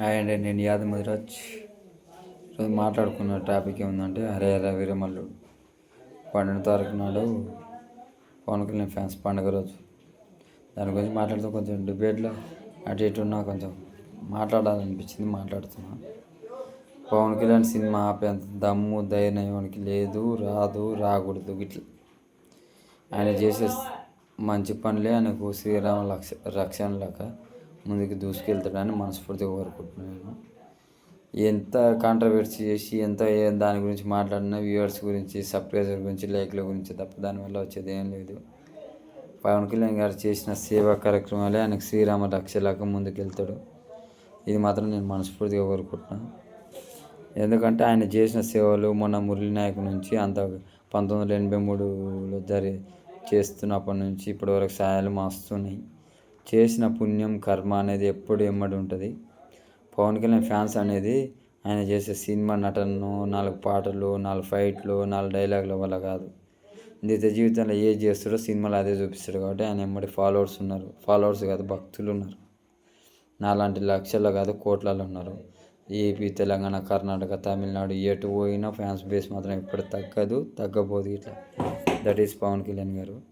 Hi అండి నేను యాదవ్ మధురాజ్ ఈరోజు మాట్లాడుకున్న టాపిక్ ఏముందంటే హరే హర వీరమల్లుడు పన్నెండు తారీఖు నాడు పవన్ కళ్యాణ్ ఫ్యాన్స్ పండుగ రోజు. దాని గురించి మాట్లాడుతూ కొంచెం డిబేట్లో అటు ఇటు ఉన్నా కొంచెం మాట్లాడాలనిపించింది మాట్లాడుతున్నా. పవన్ కళ్యాణ్ సినిమా ఆపేంత దమ్ము ధైర్యం లేదు రాదు రాకూడదు ఇట్లా. ఆయన చేసే మంచి పనులే ఆయనకు శ్రీరామ లక్ష రక్షణ లెక్క ముందుకు దూసుకెళ్తాడని మనస్ఫూర్తిగా కోరుకుంటున్నాను. ఎంత కాంట్రవర్సీ చేసి ఎంత దాని గురించి మాట్లాడినా వ్యూవర్స్ గురించి సబ్స్క్రైబర్ గురించి లైక్ల గురించి తప్ప దానివల్ల వచ్చేది ఏం లేదు. పవన్ కళ్యాణ్ గారు చేసిన సేవా కార్యక్రమాలే ఆయనకు శ్రీరామ రక్షలాగా ముందుకెళ్తాడు. ఇది మాత్రం నేను మనస్ఫూర్తిగా కోరుకుంటున్నాను. ఎందుకంటే ఆయన చేసిన సేవలు మొన్న మురళీ నాయక్ నుంచి అంత పంతొమ్మిది వందల ఎనభై మూడులో జరి చేస్తున్నప్పటి నుంచి ఇప్పటివరకు సాయాలు మాస్తున్నాయి. చేసిన పుణ్యం కర్మ అనేది ఎప్పుడు ఎమ్మడి ఉంటుంది. పవన్ కళ్యాణ్ ఫ్యాన్స్ అనేది ఆయన చేసే సినిమా నటనను నాలుగు పాటలు నాలుగు ఫైట్లు నాలుగు డైలాగుల వల్ల కాదు. నిజ జీవితంలో ఏది చేస్తాడో సినిమాలో అదే చూపిస్తాడు కాబట్టి ఆయన ఎమ్మడి ఫాలోవర్స్ ఉన్నారు. ఫాలోవర్స్ కాదు భక్తులు ఉన్నారు. నాలాంటి లక్షల్లో కాదు కోట్లలో ఉన్నారు. ఏపీ తెలంగాణ కర్ణాటక తమిళనాడు ఎటు పోయినా ఫ్యాన్స్ బేస్ మాత్రం ఎప్పుడు తగ్గదు తగ్గబోదు ఇట్లా. దట్ ఈస్ పవన్ కళ్యాణ్ గారు.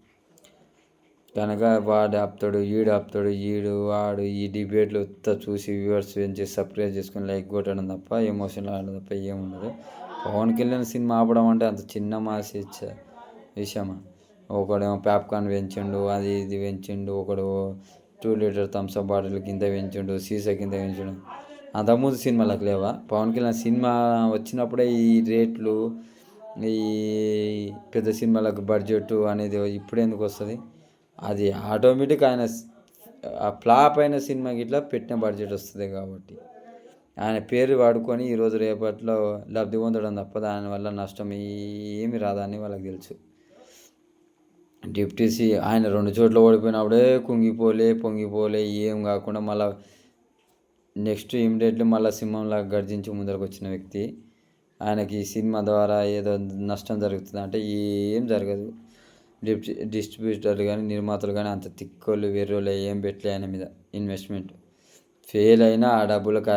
కనుక వాడు ఆపుతాడు ఈడు ఆపుతాడు ఈడు వాడు ఈ డిబేట్లు ఉత్త చూసి వ్యూవర్స్ పెంచి సబ్స్క్రైబ్ చేసుకొని లైక్ కొట్టడం తప్ప ఎమోషనల్ ఆడడం తప్ప ఏముండదు పవన్ కళ్యాణ్ సినిమా ఆపడం అంటే అంత చిన్న మాసి ఇచ్చే విషయమా? ఒకడేమో పాప్కార్న్ పెంచిండు అది ఇది పెంచిండు ఒకడు టూ లీటర్ థమ్స్అప్ బాటిల్ కింద పెంచిండు సీసా కింద పెంచిండు. అంతకుముందు సినిమాలకు లేవా? పవన్ కళ్యాణ్ సినిమా వచ్చినప్పుడే ఈ రేట్లు ఈ పెద్ద సినిమాలకు బడ్జెట్ అనేది ఇప్పుడు ఎందుకు వస్తుంది? అది ఆటోమేటిక్ ఆయన ఆ ఫ్లాప్ అయిన సినిమాకి ఇట్లా పెట్టిన బడ్జెట్ వస్తుంది కాబట్టి. ఆయన పేరు వాడుకొని ఈరోజు రేపట్లో లబ్ధి పొందడం తప్ప దానివల్ల నష్టం ఏమి రాదని వాళ్ళకి తెలుసు. డిప్టీసీ ఆయన రెండు చోట్ల ఓడిపోయినప్పుడే కుంగిపోలే పొంగిపోలే ఏం కాకుండా మళ్ళా నెక్స్ట్ ఇమీడియట్లీ మళ్ళీ సింహంలా గర్జించి ముందరకు వచ్చిన వ్యక్తి. ఆయనకి ఈ సినిమా ద్వారా ఏదో నష్టం జరుగుతుంది అంటే ఏం జరగదు. డిస్ట్రిబ్యూటర్లు డిస్ట్రిబ్యూటర్ కానీ నిర్మాతలు కానీ అంత తిక్కోళ్ళు వేరేళ్ళు ఏం పెట్టలే ఆయన మీద ఇన్వెస్ట్మెంట్. ఫెయిల్ అయినా ఆ డబ్బులకు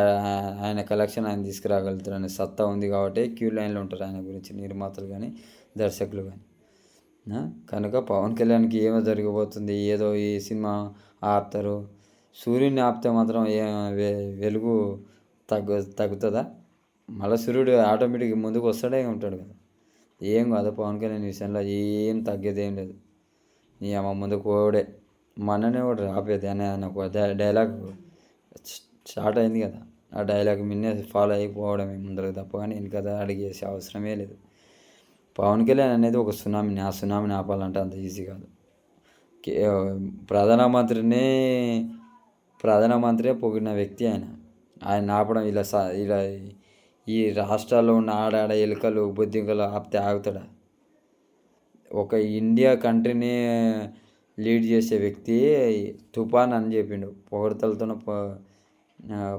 ఆయన కలెక్షన్ ఆయన తీసుకురాగలుగుతారు అనే సత్తా ఉంది కాబట్టి క్యూ లైన్లో ఉంటారు ఆయన గురించి నిర్మాతలు కానీ దర్శకులు కానీ కనుక పవన్ కళ్యాణ్కి ఏమో జరిగిపోతుంది. ఏదో ఈ సినిమా ఆపుతారు. సూర్యుడిని ఆపితే మాత్రం ఏ వె- వెలుగు తగ్గు తగ్గుతుందా? మళ్ళీ సూర్యుడు ఆటోమేటిక్గా ముందుకు వస్తాడే ఉంటాడు కదా. ఏం కాదు పవన్ కళ్యాణ్ విషయంలో ఏం తగ్గేదేం లేదు. నీ అమ్మ ముందు కోడే. మననే కూడా ఆపేది అనే ఆయన ఒక డైలాగ్ స్టార్ట్ అయింది కదా. ఆ డైలాగ్ మిన్నే ఫాలో అయిపోవడమే ముందరకు తప్ప కానీ వెనక అడిగేసే అవసరమే లేదు. పవన్ కళ్యాణ్ అనేది ఒక సునామీని ఆ సునామీని ఆపాలంటే అంత ఈజీ కాదు. కే- ప్రధానమంత్రినే ప్రధానమంత్రే పొగిడిన వ్యక్తి ఆయన. ఆయన ఆపడం ఇలా సా ఇలా ఈ రాష్ట్రాల్లో ఉన్న ఆడాడ ఎలుకలు బొద్దింకలు ఆపితే ఆగుతాడా? ఒక ఇండియా కంట్రీని లీడ్ చేసే వ్యక్తి తుఫాన్ అని చెప్పిండు. పొగడతలతో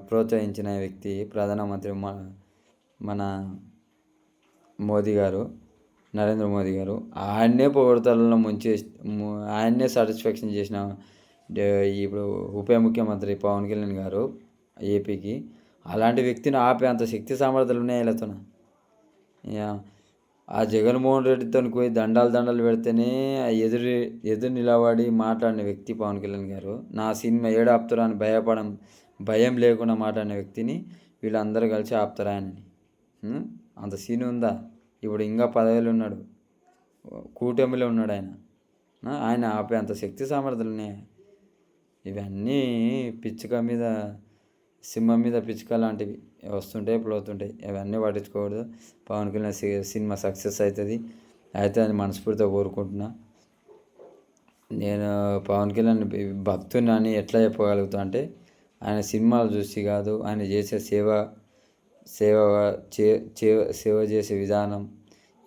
ప్రోత్సహించిన వ్యక్తి ప్రధానమంత్రి మన మన మోదీ గారు నరేంద్ర మోదీ గారు. ఆయన్నే పొగడతలలో ముంచే ఆయన్నే సాటిస్ఫాక్షన్ చేసిన ఇప్పుడు ఉప ముఖ్యమంత్రి పవన్ కళ్యాణ్ గారు ఏపీకి అలాంటి వ్యక్తిని ఆపే అంత శక్తి సామర్థ్యాలు ఉన్నాయి వీళ్ళతోన? ఆ జగన్మోహన్ రెడ్డితో పోయి దండాలు దండాలు పెడితేనే ఆ ఎదురు ఎదురు నిలబడి మాట్లాడిన వ్యక్తి పవన్ కళ్యాణ్ గారు నా సినిమా ఏడాపుతారా అని భయపడం భయం లేకుండా మాట్లాడిన వ్యక్తిని వీళ్ళందరూ కలిసి ఆపుతారా అని. అంత సీన్ ఉందా? ఇప్పుడు ఇంకా పదవిలో ఉన్నాడు. కూటమిలో ఉన్నాడు ఆయన. ఆయన ఆపే అంత శక్తి సామర్థ్యాలు ఉన్నాయి? ఇవన్నీ పిచ్చుక మీద సింహం మీద పిచ్చుక లాంటివి వస్తుంటాయి పోతుంటాయి అవన్నీ పట్టించుకోకూడదు. పవన్ కళ్యాణ్ సి- సినిమా సక్సెస్ అవుతుంది. అయితే అని మనస్ఫూర్తిగా కోరుకుంటున్నా. నేను పవన్ కళ్యాణ్ భక్తుని అని ఎట్లా చెప్పగలుగుతా అంటే ఆయన సినిమాలు చూసి కాదు. ఆయన చేసే సేవ సేవ చే చే- సేవ చేసే విధానం.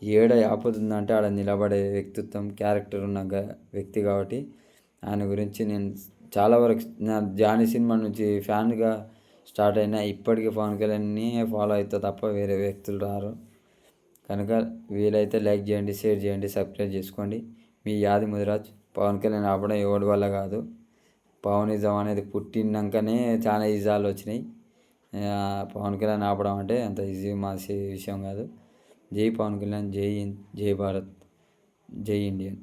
ఏడ ఆపదుందంటే ఆడ నిలబడే వ్యక్తిత్వం క్యారెక్టర్ ఉన్న గ- వ్యక్తి కాబట్టి ఆయన గురించి నేను చాలా వరకు నా జానీ సినిమా నుంచి ఫ్యాన్గా స్టార్ట్ అయినా ఇప్పటికీ పవన్ కళ్యాణ్ని ఫాలో అవుతా తప్ప వేరే వ్యక్తులు రారు. కనుక వీలైతే లైక్ చేయండి షేర్ చేయండి సబ్స్క్రైబ్ చేసుకోండి. మీ యాది ముదిరాజ్ పవన్ కళ్యాణ్ ఆపడం ఎవడి వల్ల కాదు. పవనిజం అనేది పుట్టినాకనే చాలా ఈజాలు వచ్చినాయి. పవన్ కళ్యాణ్ ఆపడం అంటే అంత ఈజీ మాసి విషయం కాదు. జై పవన్ కళ్యాణ్ జై జై భారత్ జై ఇండియన్.